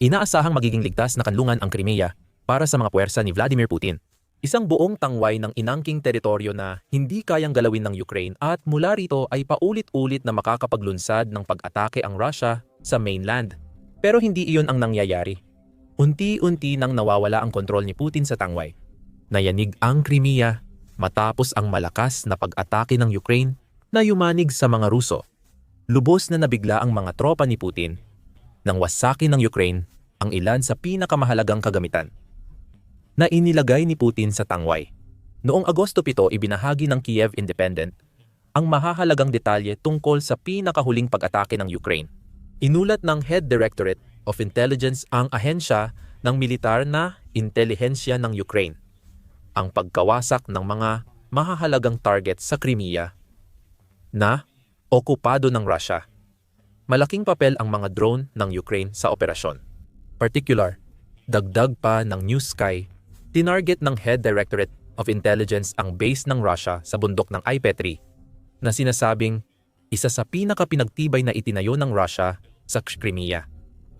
Inaasahang magiging ligtas na kanlungan ang Crimea para sa mga puwersa ni Vladimir Putin. Isang buong tangway ng inangking teritoryo na hindi kayang galawin ng Ukraine at mula rito ay paulit-ulit na makakapaglunsad ng pag-atake ang Russia sa mainland. Pero hindi iyon ang nangyayari. Unti-unti nang nawawala ang kontrol ni Putin sa tangway. Nayanig ang Crimea matapos ang malakas na pag-atake ng Ukraine na yumanig sa mga Ruso. Lubos na nabigla ang mga tropa ni Putin nang wasakin ng Ukraine ang ilan sa pinakamahalagang kagamitan na inilagay ni Putin sa tangway. Noong Agosto 7 ibinahagi ng Kiev Independent ang mahahalagang detalye tungkol sa pinakahuling pag-atake ng Ukraine. Inulat ng Head Directorate of Intelligence ang ahensya ng militar na intelihensya ng Ukraine ang pagkawasak ng mga mahahalagang target sa Crimea na okupado ng Russia. Malaking papel ang mga drone ng Ukraine sa operasyon. Particular, dagdag pa ng New Sky Tinarget ng Head Directorate of Intelligence ang base ng Russia sa bundok ng IP-3 na sinasabing isa sa pinakapinagtibay na itinayo ng Russia sa Crimea.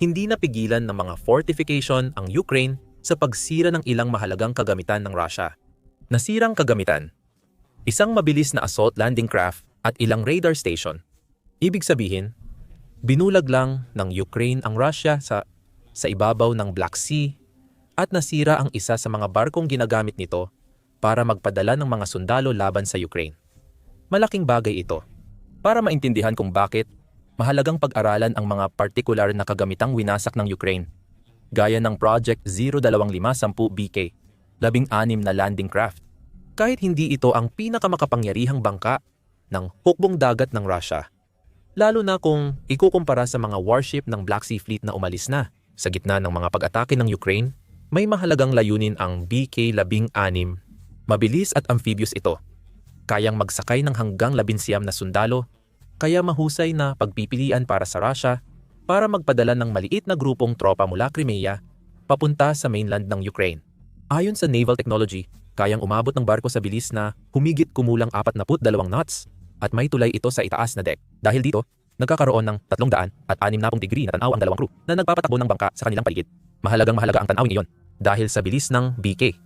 Hindi napigilan ng mga fortification ang Ukraine sa pagsira ng ilang mahalagang kagamitan ng Russia. Nasirang kagamitan, isang mabilis na assault landing craft at ilang radar station. Ibig sabihin, binulag lang ng Ukraine ang Russia sa sa ibabaw ng Black Sea at nasira ang isa sa mga barkong ginagamit nito para magpadala ng mga sundalo laban sa Ukraine. Malaking bagay ito para maintindihan kung bakit mahalagang pag-aralan ang mga partikular na kagamitang winasak ng Ukraine, gaya ng Project 02510BK, labing-anim na landing craft. Kahit hindi ito ang pinakamakapangyarihang bangka ng hukbong dagat ng Russia, lalo na kung ikukumpara sa mga warship ng Black Sea Fleet na umalis na sa gitna ng mga pag-atake ng Ukraine may mahalagang layunin ang BK-16. Mabilis at amphibious ito. Kayang magsakay ng hanggang labinsiyam na sundalo, kaya mahusay na pagpipilian para sa Russia para magpadala ng maliit na grupong tropa mula Crimea papunta sa mainland ng Ukraine. Ayon sa naval technology, kayang umabot ng barko sa bilis na humigit kumulang 42 knots at may tulay ito sa itaas na deck. Dahil dito, nagkakaroon ng 300 at 60 degree na tanaw ang dalawang crew na nagpapatakbo ng bangka sa kanilang paligid. Mahalagang mahalaga ang tanawin iyon dahil sa bilis ng BK.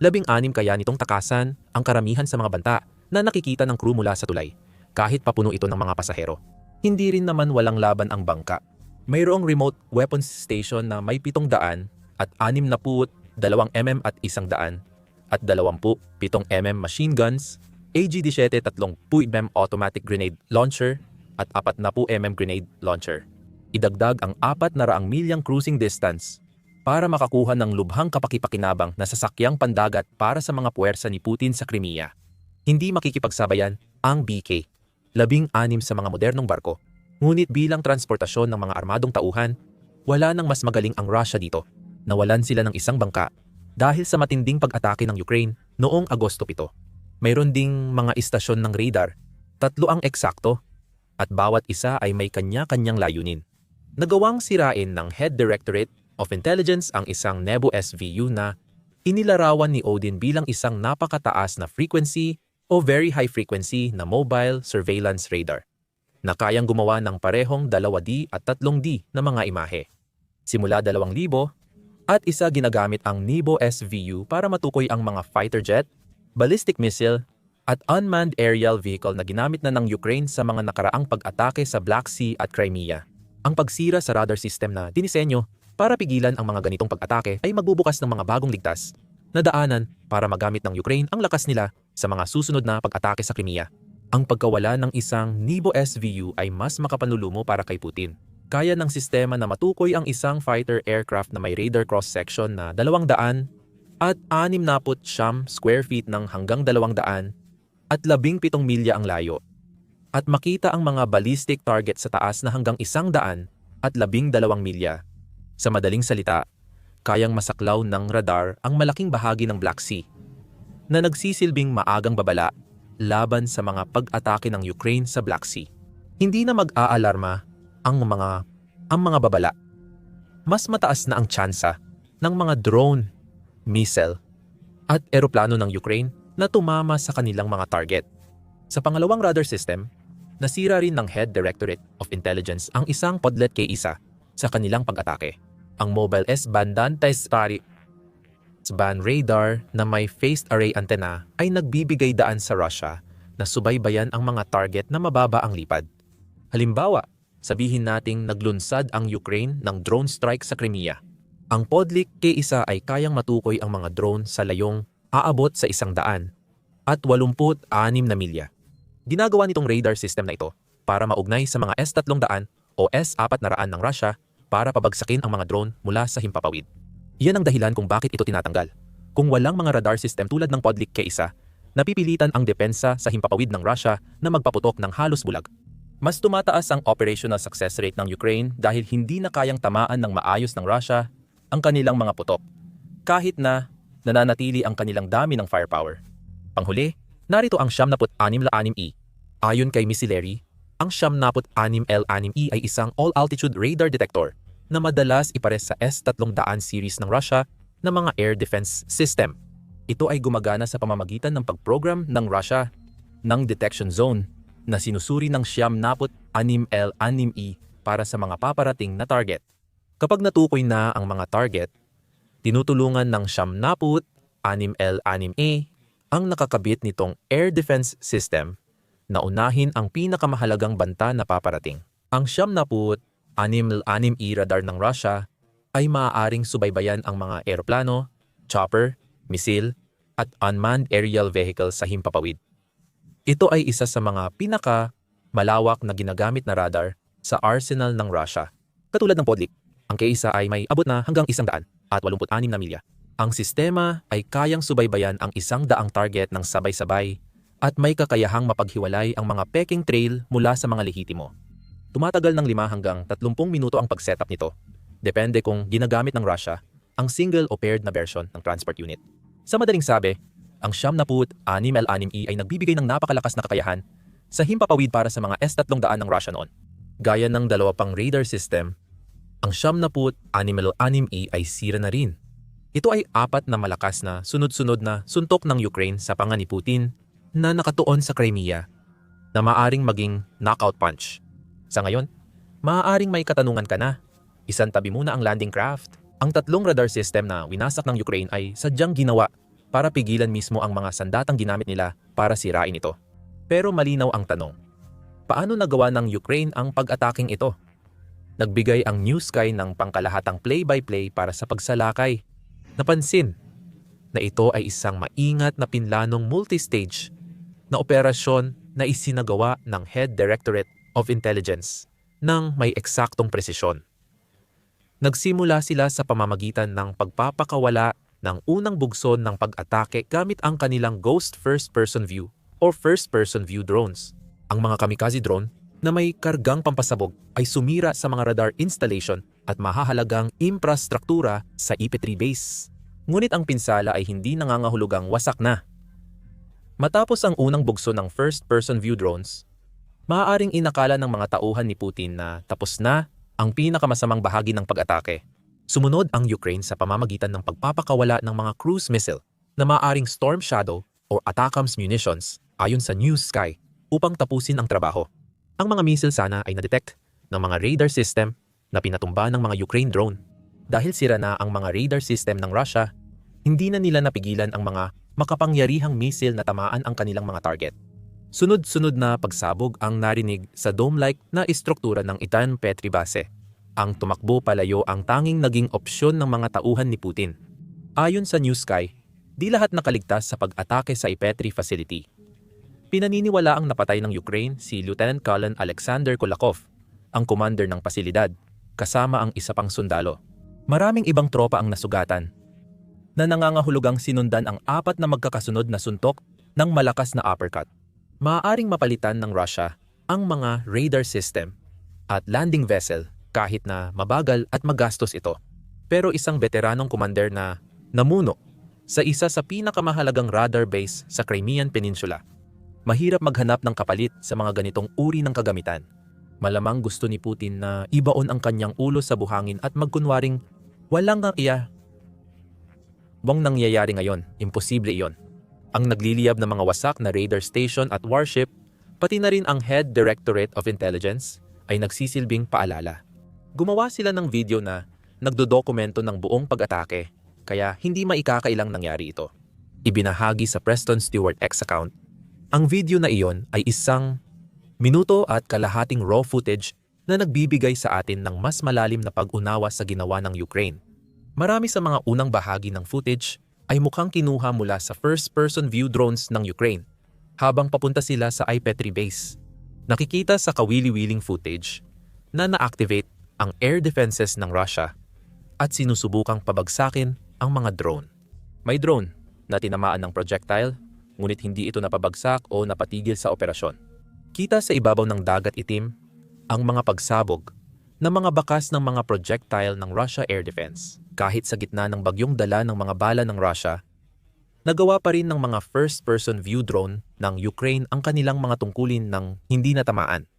Labing-anim kaya nitong takasan ang karamihan sa mga banta na nakikita ng crew mula sa tulay, kahit papuno ito ng mga pasahero. Hindi rin naman walang laban ang bangka. Mayroong remote weapons station na may 700 at 6 na puot, 2 mm at 100 at 20 7mm machine guns, AG-17 30 mm automatic grenade launcher at 40 mm grenade launcher. Idagdag ang 400 milyang cruising distance para makakuha ng lubhang kapakipakinabang na sasakyang pandagat para sa mga puwersa ni Putin sa Crimea. Hindi makikipagsabayan ang BK, labing anim sa mga modernong barko. Ngunit bilang transportasyon ng mga armadong tauhan, wala nang mas magaling ang Russia dito. Nawalan sila ng isang bangka dahil sa matinding pag-atake ng Ukraine noong Agosto 7. Mayroon ding mga istasyon ng radar, tatlo ang eksakto, at bawat isa ay may kanya-kanyang layunin. Nagawang sirain ng Head Directorate of Intelligence ang isang Nebu SVU na inilarawan ni Odin bilang isang napakataas na frequency o very high frequency na mobile surveillance radar na kayang gumawa ng parehong 2D at 3D na mga imahe. Simula 2,000 at isa ginagamit ang Nebo SVU para matukoy ang mga fighter jet, ballistic missile, at unmanned aerial vehicle na ginamit na ng Ukraine sa mga nakaraang pag-atake sa Black Sea at Crimea. Ang pagsira sa radar system na dinisenyo para pigilan ang mga ganitong pag-atake ay magbubukas ng mga bagong ligtas na daanan para magamit ng Ukraine ang lakas nila sa mga susunod na pag-atake sa Crimea. Ang pagkawala ng isang Nibo SVU ay mas makapanlulumo para kay Putin. Kaya ng sistema na matukoy ang isang fighter aircraft na may radar cross-section na 200 at 60 siyam square feet ng hanggang 200 at 17 milya ang layo. At makita ang mga ballistic target sa taas na hanggang 100 at 12 milya sa madaling salita, kayang masaklaw ng radar ang malaking bahagi ng Black Sea na nagsisilbing maagang babala laban sa mga pag-atake ng Ukraine sa Black Sea. Hindi na mag-aalarma ang mga ang mga babala. Mas mataas na ang tsansa ng mga drone, missile, at eroplano ng Ukraine na tumama sa kanilang mga target. Sa pangalawang radar system, nasira rin ng Head Directorate of Intelligence ang isang Podlet K-1 sa kanilang pag-atake. ang Mobile S-band Dantes Pari S-band radar na may phased array antenna ay nagbibigay daan sa Russia na subaybayan ang mga target na mababa ang lipad. Halimbawa, sabihin nating naglunsad ang Ukraine ng drone strike sa Crimea. Ang Podlik K-1 ay kayang matukoy ang mga drone sa layong aabot sa isang daan at 86 na milya. Ginagawa nitong radar system na ito para maugnay sa mga S-300 o S-400 ng Russia para pabagsakin ang mga drone mula sa himpapawid. Iyan ang dahilan kung bakit ito tinatanggal. Kung walang mga radar system tulad ng Podlik K-1, napipilitan ang depensa sa himpapawid ng Russia na magpaputok ng halos bulag. Mas tumataas ang operational success rate ng Ukraine dahil hindi na kayang tamaan ng maayos ng Russia ang kanilang mga putok, kahit na nananatili ang kanilang dami ng firepower. Panghuli, narito ang 76-6E. Ayon kay Missilary, ang 76L6E ay isang all-altitude radar detector na madalas ipares sa S-300 series ng Russia na mga air defense system. Ito ay gumagana sa pamamagitan ng pag-program ng Russia ng detection zone na sinusuri ng 76L6E para sa mga paparating na target. Kapag natukoy na ang mga target, tinutulungan ng 76L6E ang nakakabit nitong air defense system na unahin ang pinakamahalagang banta na paparating. Ang 76L6E radar ng Russia ay maaaring subaybayan ang mga eroplano, chopper, misil, at unmanned aerial vehicle sa himpapawid. Ito ay isa sa mga pinaka malawak na ginagamit na radar sa arsenal ng Russia. Katulad ng Podlik, ang K-1 ay may abot na hanggang isang daan at 86 na milya. Ang sistema ay kayang subaybayan ang isang daang target ng sabay-sabay at may kakayahang mapaghiwalay ang mga peking trail mula sa mga lehitimo. Tumatagal ng 5 hanggang 30 minuto ang pag-setup nito. Depende kung ginagamit ng Russia ang single o paired na version ng transport unit. Sa madaling sabi, ang Siyam na Put 6L6E ay nagbibigay ng napakalakas na kakayahan sa himpapawid para sa mga S-300 ng Russia noon. Gaya ng dalawa pang radar system, ang Siyam na Put 6L6E ay sira na rin. Ito ay apat na malakas na sunod-sunod na suntok ng Ukraine sa panga ni Putin na nakatuon sa Crimea na maaring maging knockout punch. Sa ngayon, maaaring may katanungan ka na. Isang tabi muna ang landing craft. Ang tatlong radar system na winasak ng Ukraine ay sadyang ginawa para pigilan mismo ang mga sandatang ginamit nila para sirain ito. Pero malinaw ang tanong, paano nagawa ng Ukraine ang pag-ataking ito? Nagbigay ang New Sky ng pangkalahatang play-by-play para sa pagsalakay. Napansin na ito ay isang maingat na pinlanong multi-stage na operasyon na isinagawa ng Head Directorate of Intelligence ng may eksaktong presisyon. Nagsimula sila sa pamamagitan ng pagpapakawala ng unang bugson ng pag-atake gamit ang kanilang Ghost First-Person View or First-Person View drones. Ang mga kamikaze drone na may kargang pampasabog ay sumira sa mga radar installation at mahahalagang infrastruktura sa IP3 base. Ngunit ang pinsala ay hindi nangangahulugang wasak na. Matapos ang unang bugso ng first-person view drones, maaaring inakala ng mga tauhan ni Putin na tapos na ang pinakamasamang bahagi ng pag-atake. Sumunod ang Ukraine sa pamamagitan ng pagpapakawala ng mga cruise missile na maaaring Storm Shadow o Atacams munitions ayon sa News Sky upang tapusin ang trabaho. Ang mga missile sana ay na-detect ng mga radar system na pinatumba ng mga Ukraine drone. Dahil sira na ang mga radar system ng Russia, hindi na nila napigilan ang mga makapangyarihang missile na tamaan ang kanilang mga target. Sunod-sunod na pagsabog ang narinig sa dome-like na istruktura ng Itan Petri Base ang tumakbo palayo ang tanging naging opsyon ng mga tauhan ni Putin. Ayon sa New Sky, di lahat nakaligtas sa pag-atake sa Ipetri facility. Pinaniniwala ang napatay ng Ukraine si Lieutenant Colonel Alexander Kulakov, ang commander ng pasilidad, kasama ang isa pang sundalo. Maraming ibang tropa ang nasugatan, na nangangahulugang sinundan ang apat na magkakasunod na suntok ng malakas na uppercut. Maaaring mapalitan ng Russia ang mga radar system at landing vessel kahit na mabagal at magastos ito. Pero isang veteranong commander na namuno sa isa sa pinakamahalagang radar base sa Crimean Peninsula. Mahirap maghanap ng kapalit sa mga ganitong uri ng kagamitan. Malamang gusto ni Putin na ibaon ang kanyang ulo sa buhangin at magkunwaring walang ang iya. Bang nangyayari ngayon, imposible iyon. Ang nagliliyab ng mga wasak na radar station at warship, pati na rin ang Head Directorate of Intelligence, ay nagsisilbing paalala gumawa sila ng video na nagdodokumento ng buong pag-atake, kaya hindi maikakailang nangyari ito. Ibinahagi sa Preston Stewart X account. Ang video na iyon ay isang minuto at kalahating raw footage na nagbibigay sa atin ng mas malalim na pag-unawa sa ginawa ng Ukraine. Marami sa mga unang bahagi ng footage ay mukhang kinuha mula sa first-person view drones ng Ukraine habang papunta sila sa IP-3 base. Nakikita sa kawili-wiling footage na na-activate ang air defenses ng Russia at sinusubukang pabagsakin ang mga drone. May drone na tinamaan ng projectile ngunit hindi ito napabagsak o napatigil sa operasyon. Kita sa ibabaw ng dagat itim ang mga pagsabog ng mga bakas ng mga projectile ng Russia Air Defense. Kahit sa gitna ng bagyong dala ng mga bala ng Russia, nagawa pa rin ng mga first-person view drone ng Ukraine ang kanilang mga tungkulin ng hindi natamaan.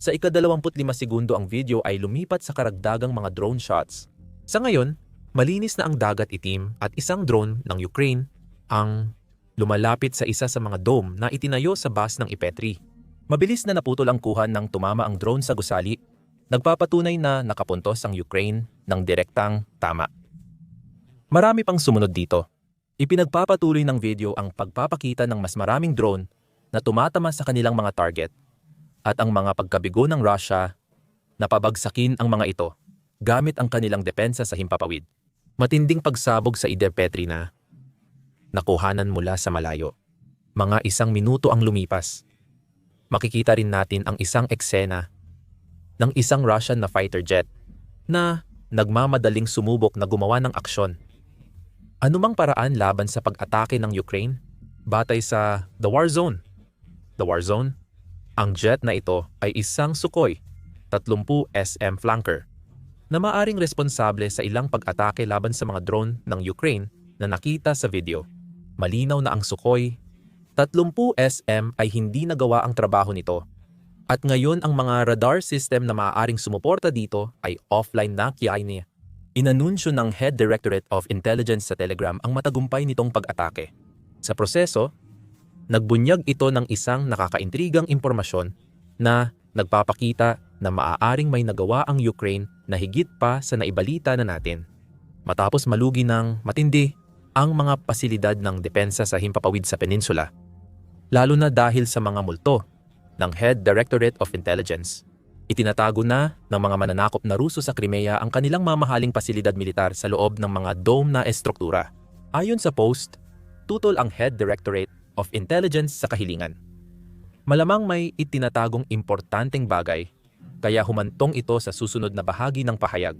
Sa ika-25 segundo ang video ay lumipat sa karagdagang mga drone shots. Sa ngayon, malinis na ang dagat itim at isang drone ng Ukraine ang lumalapit sa isa sa mga dome na itinayo sa base ng IP-3. Mabilis na naputol ang kuhan ng tumama ang drone sa gusali, nagpapatunay na nakapuntos ang Ukraine ng direktang tama. Marami pang sumunod dito. Ipinagpapatuloy ng video ang pagpapakita ng mas maraming drone na tumatama sa kanilang mga target at ang mga pagkabigo ng Russia na pabagsakin ang mga ito gamit ang kanilang depensa sa himpapawid. Matinding pagsabog sa Ider Petri na nakuhanan mula sa malayo. Mga isang minuto ang lumipas. Makikita rin natin ang isang eksena ng isang Russian na fighter jet na nagmamadaling sumubok na gumawa ng aksyon. Anumang paraan laban sa pag-atake ng Ukraine batay sa The War Zone. The War Zone ang jet na ito ay isang Sukhoi 30 SM flanker na maaring responsable sa ilang pag-atake laban sa mga drone ng Ukraine na nakita sa video. Malinaw na ang Sukhoi 30 SM ay hindi nagawa ang trabaho nito at ngayon ang mga radar system na maaaring sumuporta dito ay offline na kiyain Inanunsyo ng Head Directorate of Intelligence sa Telegram ang matagumpay nitong pag-atake. Sa proseso, Nagbunyag ito ng isang nakakaintrigang impormasyon na nagpapakita na maaaring may nagawa ang Ukraine na higit pa sa naibalita na natin. Matapos malugi ng matindi ang mga pasilidad ng depensa sa himpapawid sa peninsula, lalo na dahil sa mga multo ng Head Directorate of Intelligence. Itinatago na ng mga mananakop na Ruso sa Crimea ang kanilang mamahaling pasilidad militar sa loob ng mga dome na estruktura. Ayon sa post, tutol ang Head Directorate of Intelligence sa kahilingan. Malamang may itinatagong importanteng bagay, kaya humantong ito sa susunod na bahagi ng pahayag.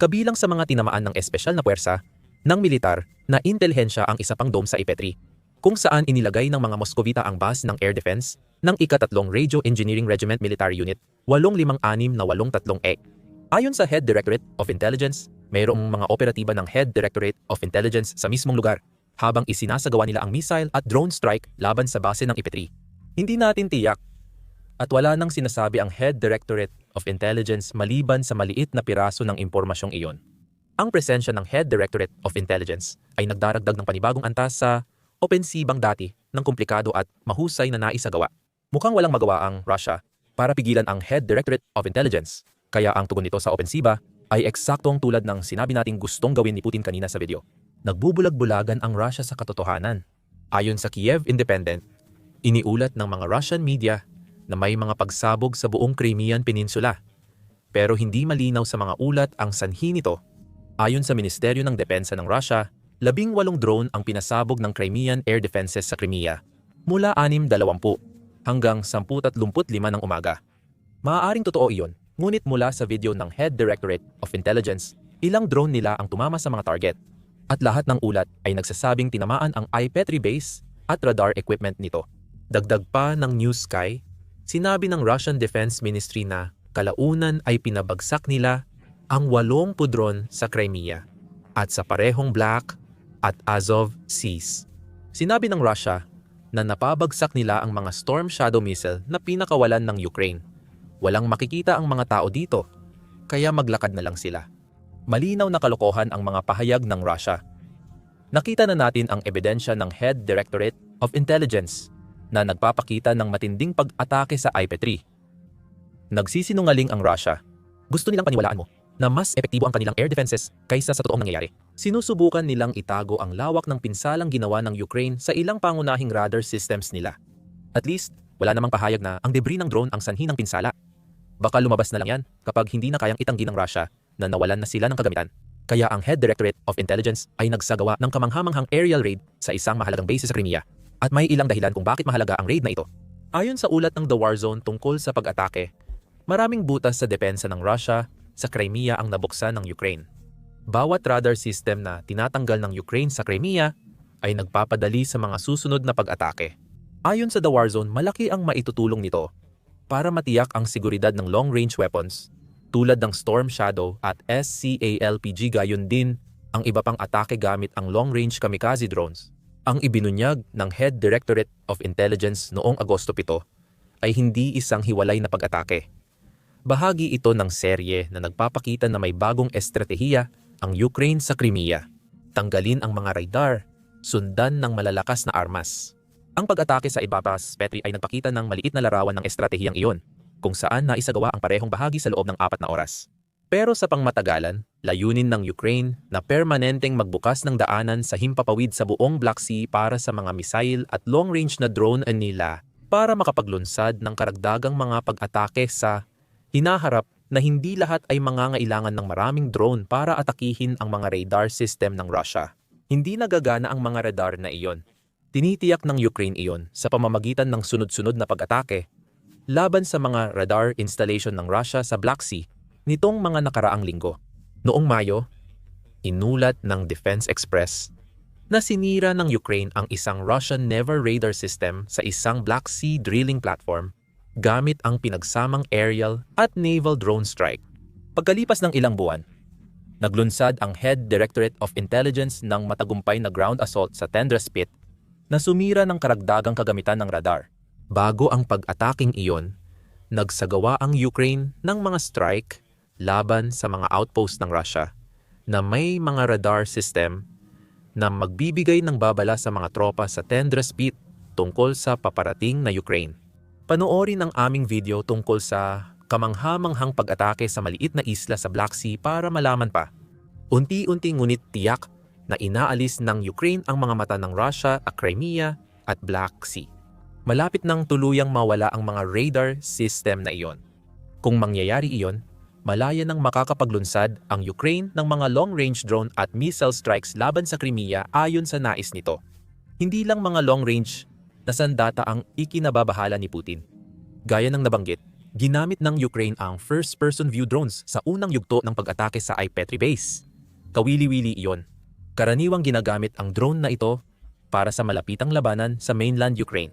Kabilang sa mga tinamaan ng espesyal na puwersa ng militar na intelihensya ang isa pang dome sa IP3, kung saan inilagay ng mga Moscovita ang base ng air defense ng ikatatlong Radio Engineering Regiment Military Unit 856 na 83E. Ayon sa Head Directorate of Intelligence, mayroong mga operatiba ng Head Directorate of Intelligence sa mismong lugar habang isinasagawa nila ang missile at drone strike laban sa base ng IP3. Hindi natin tiyak at wala nang sinasabi ang Head Directorate of Intelligence maliban sa maliit na piraso ng impormasyong iyon. Ang presensya ng Head Directorate of Intelligence ay nagdaragdag ng panibagong antas sa opensibang dati ng komplikado at mahusay na naisagawa. Mukhang walang magawa ang Russia para pigilan ang Head Directorate of Intelligence, kaya ang tugon nito sa opensiba ay eksaktong tulad ng sinabi nating gustong gawin ni Putin kanina sa video nagbubulag-bulagan ang Russia sa katotohanan. Ayon sa Kiev Independent, iniulat ng mga Russian media na may mga pagsabog sa buong Crimean Peninsula. Pero hindi malinaw sa mga ulat ang sanhi nito. Ayon sa Ministeryo ng Depensa ng Russia, labing walong drone ang pinasabog ng Crimean Air Defenses sa Crimea mula 6.20 hanggang 10.35 ng umaga. Maaaring totoo iyon, ngunit mula sa video ng Head Directorate of Intelligence, ilang drone nila ang tumama sa mga target at lahat ng ulat ay nagsasabing tinamaan ang IP-3 base at radar equipment nito. Dagdag pa ng New Sky, sinabi ng Russian Defense Ministry na kalaunan ay pinabagsak nila ang walong pudron sa Crimea at sa parehong Black at Azov Seas. Sinabi ng Russia na napabagsak nila ang mga Storm Shadow missile na pinakawalan ng Ukraine. Walang makikita ang mga tao dito, kaya maglakad na lang sila malinaw na kalokohan ang mga pahayag ng Russia. Nakita na natin ang ebidensya ng Head Directorate of Intelligence na nagpapakita ng matinding pag-atake sa IP3. Nagsisinungaling ang Russia. Gusto nilang paniwalaan mo. Na mas epektibo ang kanilang air defenses kaysa sa totoong nangyayari. Sinusubukan nilang itago ang lawak ng pinsalang ginawa ng Ukraine sa ilang pangunahing radar systems nila. At least, wala namang pahayag na ang debris ng drone ang sanhi ng pinsala. Baka lumabas na lang yan kapag hindi na kayang itanggi ng Russia na nawalan na sila ng kagamitan. Kaya ang Head Directorate of Intelligence ay nagsagawa ng kamanghamanghang aerial raid sa isang mahalagang base sa Crimea. At may ilang dahilan kung bakit mahalaga ang raid na ito. Ayon sa ulat ng The War Zone tungkol sa pag-atake, maraming butas sa depensa ng Russia sa Crimea ang nabuksan ng Ukraine. Bawat radar system na tinatanggal ng Ukraine sa Crimea ay nagpapadali sa mga susunod na pag-atake. Ayon sa The War Zone, malaki ang maitutulong nito para matiyak ang seguridad ng long-range weapons tulad ng Storm Shadow at SCALPG gayon din ang iba pang atake gamit ang long-range kamikaze drones. Ang ibinunyag ng Head Directorate of Intelligence noong Agosto 7 ay hindi isang hiwalay na pag-atake. Bahagi ito ng serye na nagpapakita na may bagong estratehiya ang Ukraine sa Crimea. Tanggalin ang mga radar, sundan ng malalakas na armas. Ang pag-atake sa Ibapas, Petri ay nagpakita ng maliit na larawan ng estratehiyang iyon, kung saan naisagawa ang parehong bahagi sa loob ng apat na oras. Pero sa pangmatagalan, layunin ng Ukraine na permanenteng magbukas ng daanan sa himpapawid sa buong Black Sea para sa mga missile at long-range na drone nila para makapaglunsad ng karagdagang mga pag-atake sa hinaharap na hindi lahat ay mangangailangan ng maraming drone para atakihin ang mga radar system ng Russia. Hindi nagagana ang mga radar na iyon. Tinitiyak ng Ukraine iyon sa pamamagitan ng sunod-sunod na pag-atake laban sa mga radar installation ng Russia sa Black Sea nitong mga nakaraang linggo. Noong Mayo, inulat ng Defense Express na sinira ng Ukraine ang isang Russian Never Radar system sa isang Black Sea drilling platform gamit ang pinagsamang aerial at naval drone strike. Pagkalipas ng ilang buwan, naglunsad ang Head Directorate of Intelligence ng matagumpay na ground assault sa Tendra Spit na sumira ng karagdagang kagamitan ng radar. Bago ang pag-ataking iyon, nagsagawa ang Ukraine ng mga strike laban sa mga outpost ng Russia na may mga radar system na magbibigay ng babala sa mga tropa sa Tendra Spit tungkol sa paparating na Ukraine. Panoorin ang aming video tungkol sa kamanghamanghang pag-atake sa maliit na isla sa Black Sea para malaman pa. Unti-unti ngunit tiyak na inaalis ng Ukraine ang mga mata ng Russia at Crimea at Black Sea. Malapit nang tuluyang mawala ang mga radar system na iyon. Kung mangyayari iyon, malaya nang makakapaglunsad ang Ukraine ng mga long-range drone at missile strikes laban sa Crimea ayon sa nais nito. Hindi lang mga long-range na sandata ang ikinababahala ni Putin. Gaya ng nabanggit, ginamit ng Ukraine ang first-person view drones sa unang yugto ng pag-atake sa Ipetri base. Kawili-wili iyon. Karaniwang ginagamit ang drone na ito para sa malapitang labanan sa mainland Ukraine.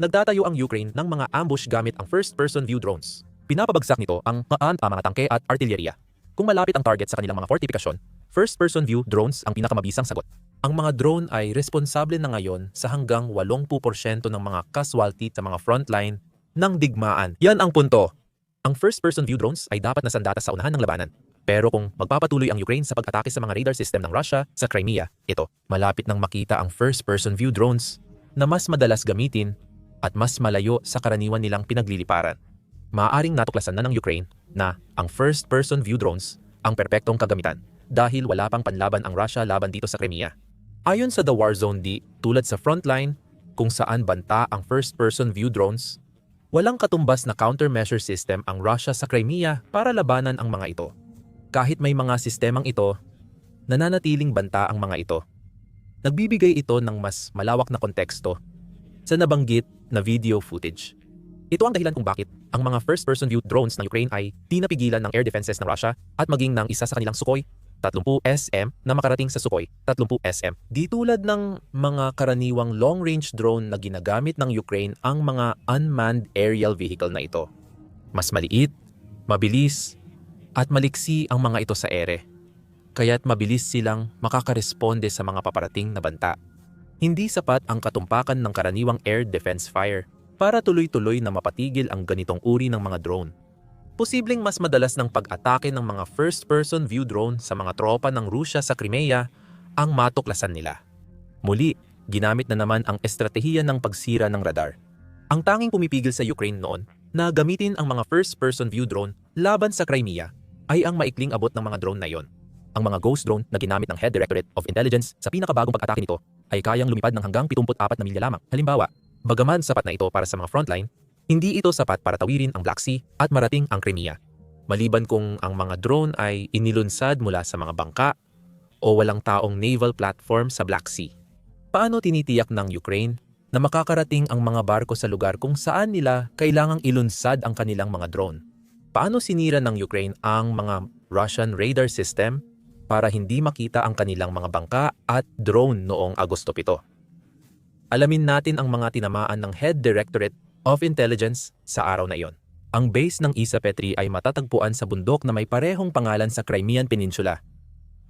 Nagtatayo ang Ukraine ng mga ambush gamit ang first-person view drones. Pinapabagsak nito ang mga, mga tangke at artillerya. Kung malapit ang target sa kanilang mga fortifikasyon, first-person view drones ang pinakamabisang sagot. Ang mga drone ay responsable na ngayon sa hanggang 80% ng mga casualty sa mga frontline ng digmaan. Yan ang punto. Ang first-person view drones ay dapat na sandata sa unahan ng labanan. Pero kung magpapatuloy ang Ukraine sa pag-atake sa mga radar system ng Russia sa Crimea, ito, malapit nang makita ang first-person view drones na mas madalas gamitin at mas malayo sa karaniwan nilang pinagliliparan. Maaaring natuklasan na ng Ukraine na ang first-person view drones ang perpektong kagamitan dahil wala pang panlaban ang Russia laban dito sa Crimea. Ayon sa The War Zone D, tulad sa frontline kung saan banta ang first-person view drones, walang katumbas na countermeasure system ang Russia sa Crimea para labanan ang mga ito. Kahit may mga sistemang ito, nananatiling banta ang mga ito. Nagbibigay ito ng mas malawak na konteksto sa nabanggit na video footage. Ito ang dahilan kung bakit ang mga first-person view drones ng Ukraine ay di napigilan ng air defenses ng Russia at maging ng isa sa kanilang Sukhoi 30 SM na makarating sa Sukhoi 30 SM. Di tulad ng mga karaniwang long-range drone na ginagamit ng Ukraine ang mga unmanned aerial vehicle na ito. Mas maliit, mabilis, at maliksi ang mga ito sa ere. Kaya't mabilis silang makakaresponde sa mga paparating na banta. Hindi sapat ang katumpakan ng karaniwang air defense fire para tuloy-tuloy na mapatigil ang ganitong uri ng mga drone. Posibleng mas madalas ng pag-atake ng mga first-person view drone sa mga tropa ng Rusya sa Crimea ang matuklasan nila. Muli, ginamit na naman ang estratehiya ng pagsira ng radar. Ang tanging pumipigil sa Ukraine noon na gamitin ang mga first-person view drone laban sa Crimea ay ang maikling abot ng mga drone na iyon. Ang mga ghost drone na ginamit ng Head Directorate of Intelligence sa pinakabagong pag-atake nito ay kayang lumipad ng hanggang 74 na milya lamang. Halimbawa, bagaman sapat na ito para sa mga frontline, hindi ito sapat para tawirin ang Black Sea at marating ang Crimea. Maliban kung ang mga drone ay inilunsad mula sa mga bangka o walang taong naval platform sa Black Sea. Paano tinitiyak ng Ukraine na makakarating ang mga barko sa lugar kung saan nila kailangang ilunsad ang kanilang mga drone? Paano sinira ng Ukraine ang mga Russian radar system para hindi makita ang kanilang mga bangka at drone noong Agosto 7? Alamin natin ang mga tinamaan ng Head Directorate of Intelligence sa araw na iyon. Ang base ng Isa Petri ay matatagpuan sa bundok na may parehong pangalan sa Crimean Peninsula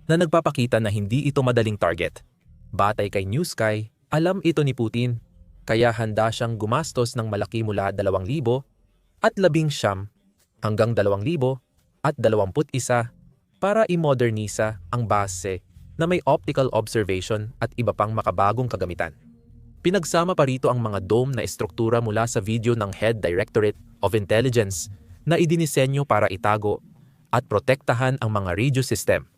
na nagpapakita na hindi ito madaling target. Batay kay New Sky, alam ito ni Putin kaya handa siyang gumastos ng malaki mula 2,000 at 11 hanggang 2,000 at 21 para imodernisa ang base na may optical observation at iba pang makabagong kagamitan. Pinagsama pa rito ang mga dome na estruktura mula sa video ng Head Directorate of Intelligence na idinisenyo para itago at protektahan ang mga radio system.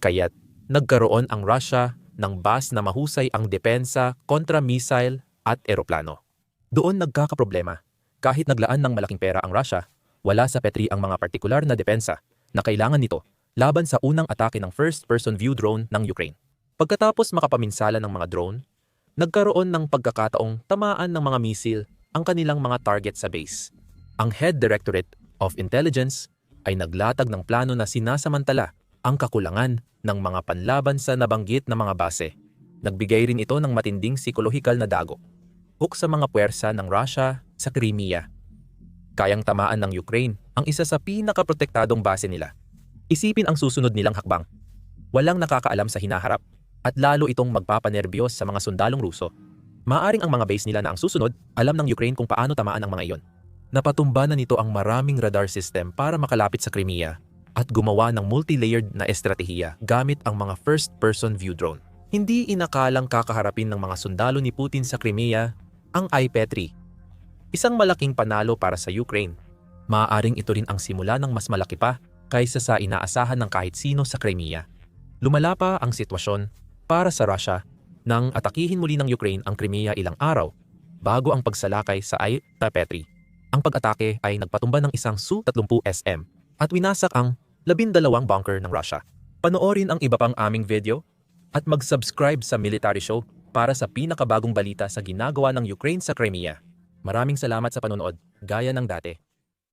Kaya't nagkaroon ang Russia ng bas na mahusay ang depensa kontra missile at eroplano. Doon nagkakaproblema. Kahit naglaan ng malaking pera ang Russia, wala sa Petri ang mga partikular na depensa na kailangan nito laban sa unang atake ng first-person view drone ng Ukraine. Pagkatapos makapaminsala ng mga drone, nagkaroon ng pagkakataong tamaan ng mga misil ang kanilang mga target sa base. Ang Head Directorate of Intelligence ay naglatag ng plano na sinasamantala ang kakulangan ng mga panlaban sa nabanggit na mga base. Nagbigay rin ito ng matinding psikolohikal na dago. Hook sa mga puwersa ng Russia sa Crimea. Kayang tamaan ng Ukraine ang isa sa pinakaprotektadong base nila. Isipin ang susunod nilang hakbang. Walang nakakaalam sa hinaharap at lalo itong magpapanerbiyos sa mga sundalong Ruso. Maaring ang mga base nila na ang susunod, alam ng Ukraine kung paano tamaan ang mga iyon. Napatumba na nito ang maraming radar system para makalapit sa Crimea at gumawa ng multi-layered na estratehiya gamit ang mga first-person view drone. Hindi inakalang kakaharapin ng mga sundalo ni Putin sa Crimea ang I-Petri. Isang malaking panalo para sa Ukraine. Maaaring ito rin ang simula ng mas malaki pa kaysa sa inaasahan ng kahit sino sa Crimea. Lumala pa ang sitwasyon para sa Russia nang atakihin muli ng Ukraine ang Crimea ilang araw bago ang pagsalakay sa Petri. Ang pag-atake ay nagpatumba ng isang Su-30 SM at winasak ang labindalawang bunker ng Russia. Panoorin ang iba pang aming video at mag-subscribe sa Military Show para sa pinakabagong balita sa ginagawa ng Ukraine sa Crimea. Maraming salamat sa panonood, gaya ng dati.